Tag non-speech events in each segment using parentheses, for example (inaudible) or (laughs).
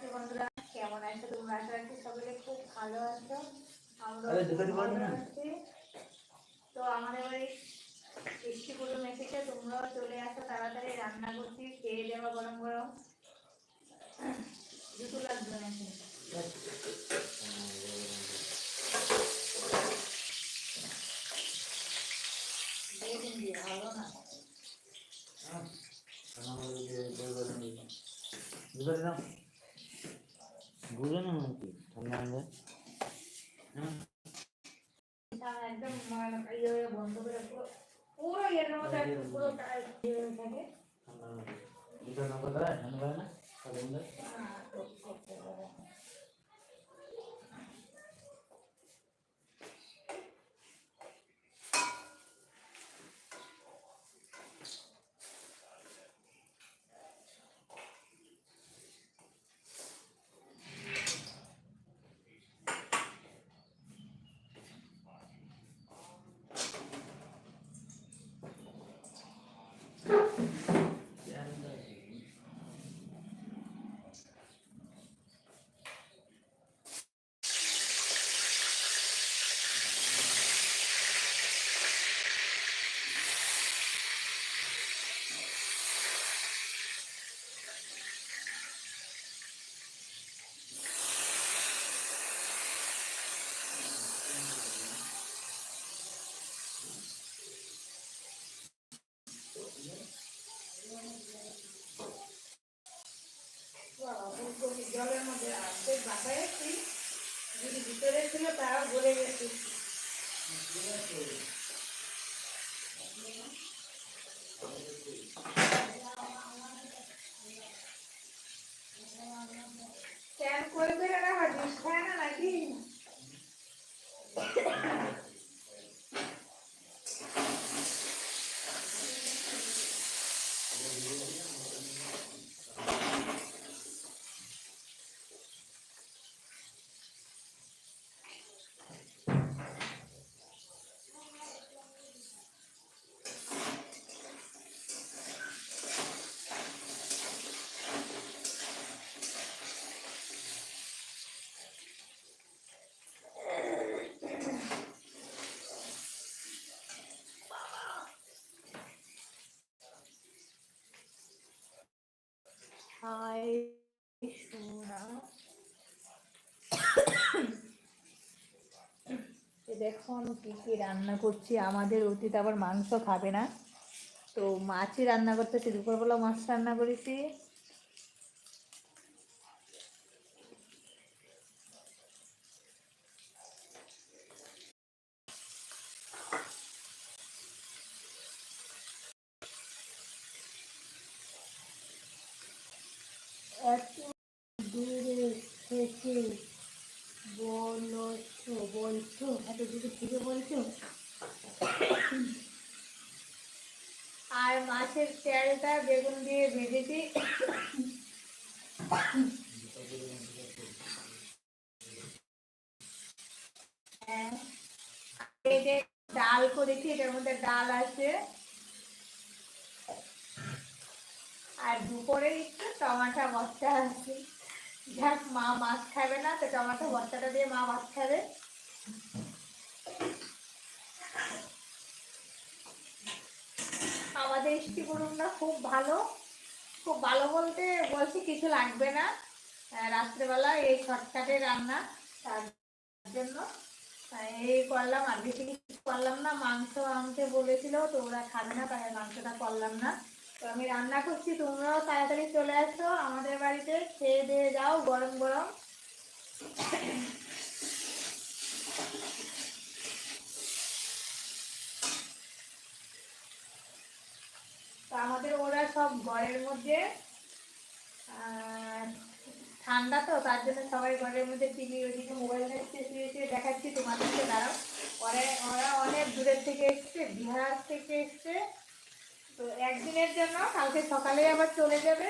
আছে বন্ধুরা কেমন আছো? তোমরা আশা রাখছি সকলে খুব ভালো আছো। আমরা ভালো আছি। তো আমাদের বাড়ি বৃষ্টি পুরো মেসেছে তোমরাও চলে আসো তাড়াতাড়ি রান্না করছি খেয়ে দেওয়া গরম গরম। দুটো লাগবে নাকি? ভালো না। বুঝে না নাকি ঠান্ডা হবে তাহলে একদম মানে ইয়ে হয়ে বন্ধ করে পুরো পুরো এর মধ্যে একদম পুরো টাইট ইয়ে হয়ে থাকে ঠান্ডা হবে দুটো নম্বর দাঁড়ায় ঠান্ডা হয় না সাথে মধ্যে আহ, তো করতে হবে। বাবা, ফুলকপি জলের মধ্যে অর্ধেক বাঁচাইছি যদি ভিতরে ছিল তারাও গলে গেছে স্ক্যান করে করে রাখা ডিশ খায় না নাকি দেখো আমি কী কী রান্না করছি। আমাদের অতীত আবার মাংস খাবে না। তো মাছই রান্না করতেছি দুপুরবেলা মাছ রান্না করেছি এত দূরে থেকে বলছো বলছো এত দূরে থেকে বলছো আর মাছের তেলটা বেগুন দিয়ে ভেজেছি। হ্যাঁ। ডাল করেছি, এটার মধ্যে ডাল আছে। আর দুপুরে একটু টমাটো ভর্তা আছে। যাক, মা মাছ খাবে না, তো টমাটো ভর্তাটা দিয়ে মা মাছ খাবে। আমাদের ইষ্টিপুরমটা খুব ভালো। খুব ভালো বলতে বলছি কিছু লাগবে না। রাত্রেবেলা এই শর্টকাটে রান্না তার জন্য। এই করলাম, আর বেশি কিছু করলাম না। মাংস আনতে বলেছিল, তো ওরা খাবে না, তাই মাংসটা করলাম না। তো আমি রান্না করছি, তোমরাও তাড়াতাড়ি চলে আসো আমাদের বাড়িতে, খেয়ে দিয়ে যাও, গরম গরম। তো আমাদের ওরা সব ঘরের মধ্যে ঠান্ডা তো, তার জন্য সবাই ঘরের মধ্যে টিভি ওইদিকে মোবাইল দেখতে শুয়ে শুয়ে দেখাচ্ছি তোমাদেরকে, দাঁড়াও। ওরা ওরা অনেক দূরের থেকে এসছে, বিহার থেকে এসছে। তো একদিনের জন্য কালকে সকালে আবার চলে যাবে।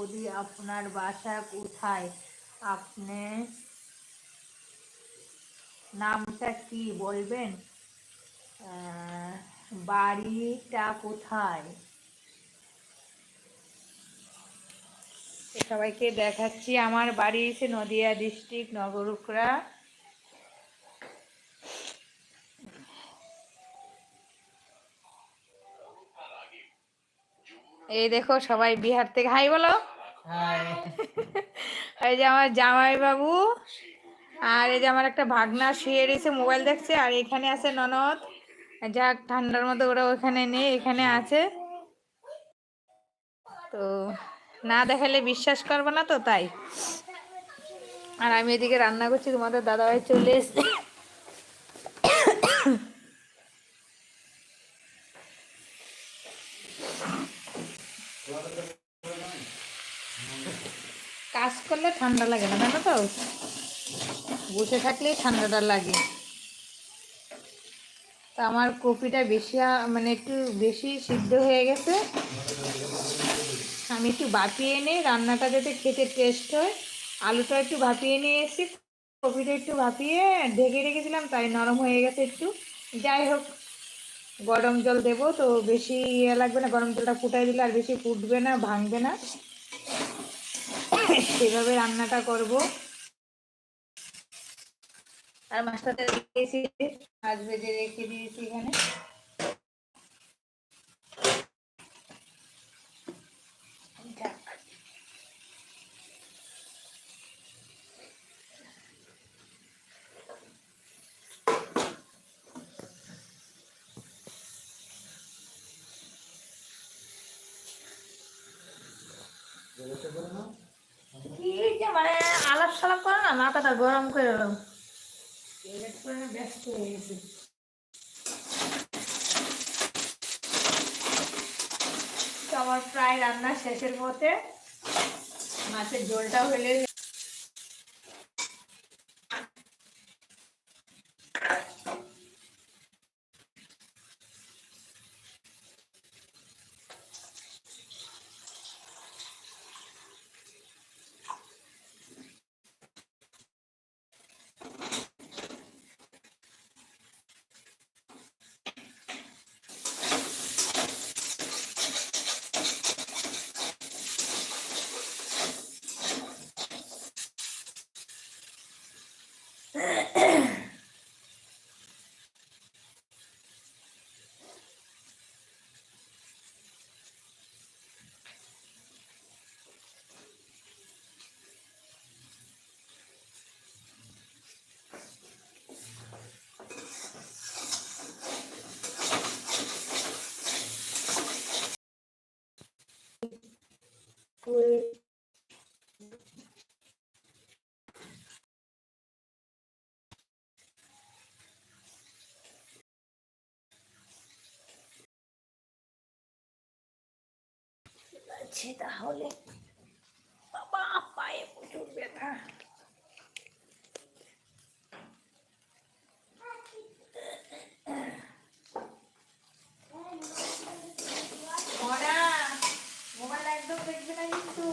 বৌদি আপনার বাসা কোথায়? আপনি নামটা কি বলবেন? বাড়িটা কোথায়? সবাইকে দেখাচ্ছি, আমার বাড়ি এসে নদিয়া ডিস্ট্রিক্ট নগরুকরা এই দেখো সবাই বিহার থেকে, হাই বলো। (laughs) এই যে আমার জামাই বাবু আর এই যে আমার একটা ভাগনা শুয়ে রয়েছে মোবাইল দেখছে আর এখানে আছে ননদ। যাক, ঠান্ডার মতো ওরা ওখানে নেই, এখানে আছে। তো না দেখালে বিশ্বাস করবে না তো তাই। আর আমি এদিকে রান্না করছি, তোমাদের দাদাভাই চলে এসছে কাজ করলে ঠান্ডা লাগে না, জানো তো? বসে থাকলেই ঠান্ডাটা লাগে। তো আমার কপিটা বেশি মানে একটু বেশি সিদ্ধ হয়ে গেছে। আমি একটু ভাপিয়ে নিই, রান্নাটা যাতে খেতে টেস্ট হয়। আলুটা একটু ভাপিয়ে নিয়ে এসেছি কপিটা একটু ভাপিয়ে ঢেকে রেখেছিলাম, তাই নরম হয়ে গেছে একটু। যাই হোক, গরম জল দেবো, তো বেশি ইয়ে লাগবে না, গরম জলটা ফুটাই দিলে আর বেশি ফুটবে না, ভাঙবে না। সেভাবে রান্নাটা করব। আর মাছটাতে রেখেছি মাছ ভেজে রেখে দিয়েছি এখানে। যাক। সালাপ করে না, মাথাটা গরম করে এলাম ব্যস্ত হয়ে আমার প্রায় রান্না শেষের মতে মাছের ঝোলটা হলে আছে তাহলে? বাবা পায়ে প্রচুর ব্যথা। মোবাইল একদম দেখবে না কিন্তু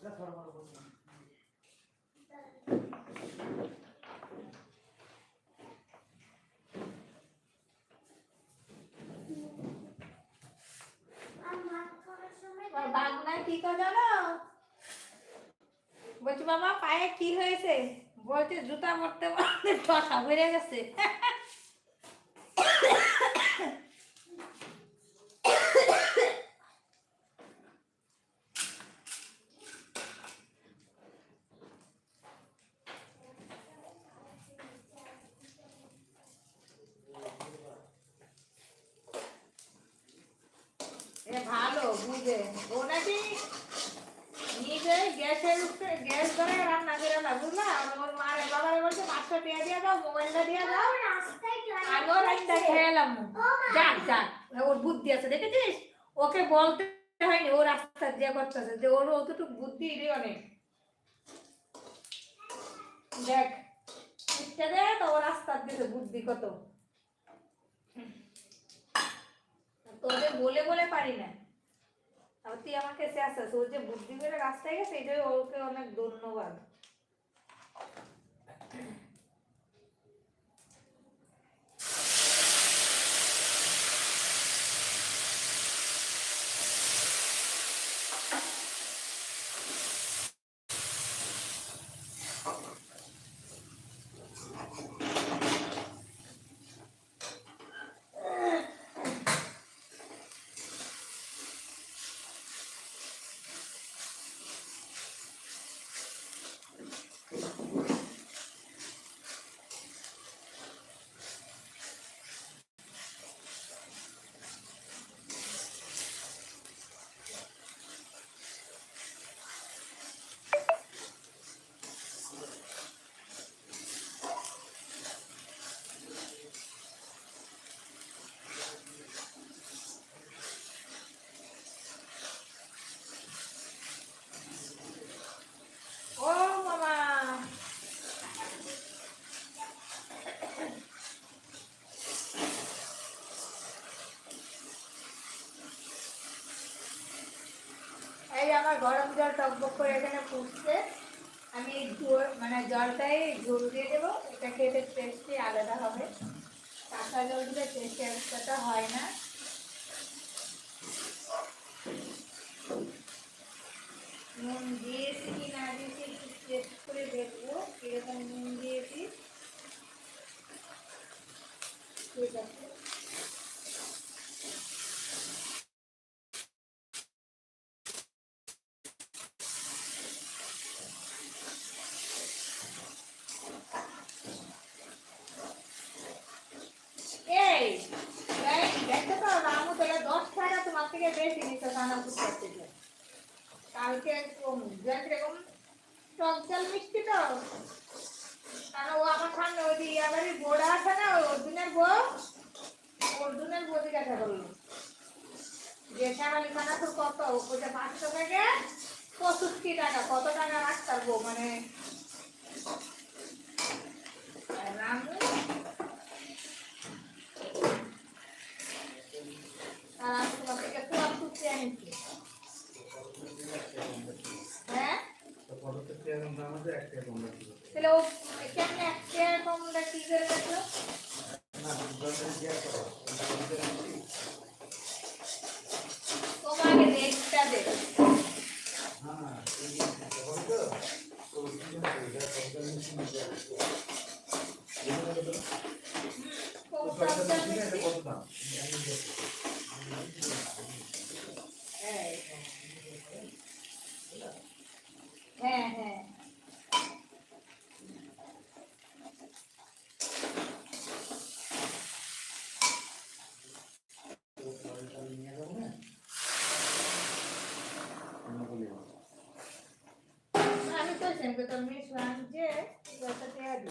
তোমার বাগনা কি করে জানো বলছি বাবা পায়ে কি হয়েছে? বলছে, জুতা পরতে পরতে ঠসা বেড়ে গেছে। যে ও নাকি নিজে গ্যাসের উপরে গ্যাস ধরে রান্না করে না বুঝলা? আর ওর মার বাবারে বলছে পাঁচশো টাকা দিয়ে দাও মোবাইলটা দিয়ে দাও। যাক যাক ওর বুদ্ধি আছে দেখেছিস? ওকে বলতে হয়নি ও রাস্তা দিয়ে করতেছে যে ওর অতটুকু বুদ্ধি রে অনেক। দেখ ইচ্ছা দে তো ও রাস্তার দিকে বুদ্ধি কত। তোদের বলে বলে পারি না। আর তুই আমাকে কাছে আসছিস ওর যে বুদ্ধি করে রাস্তায় গেছে এটাই ওকে অনেক ধন্যবাদ ও মামা এই আমার গরম জল টকবক করে এখানে ফুটছে। আমি মানে জলটাই ঝোল দিয়ে দেবো। এটা খেতে টেস্টই আলাদা হবে। কাঁচা জল দিলে টেস্ট এতটা হয় না। নুন দিয়েছি কি না দিয়েছি একটু টেস্ট করে দেখব। কীরকম নুন দিয়েছি। ঠিক আছে এই এই, দেখো তো রামু তাহলে দশ টাকা তোমার থেকে বেশি নিচ্ছে দানাপুর করতে কারণ ও আমার ওই যে আছে না, অর্জুনের বউ? অর্জুনের বউ জিজ্ঞাসা করল। যে শ্যামালি খানা কত পাঁচশো থেকে টাকা, কত টাকা রাখতার বউ? মানে রামু আর আমি তোমার থেকে তোমার কুচি এনেছি হ্যাঁ তাহলে ও কেমন একটা কমটা কি করে দেখল তোমাকে রেটটা দে কোনটা মিষ্টি Velho.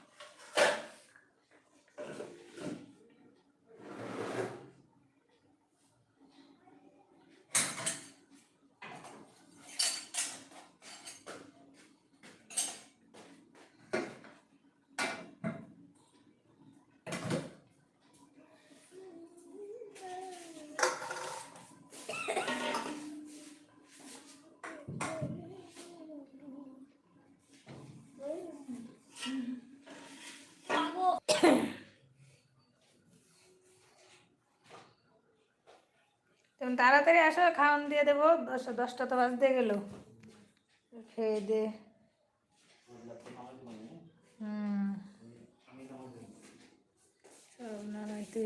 তুমি তাড়াতাড়ি আসো খাওয়ান দিয়ে দেবো। দশটা দশটা তো বাজতে গেল। খেয়ে দে। হুম। নামাইতে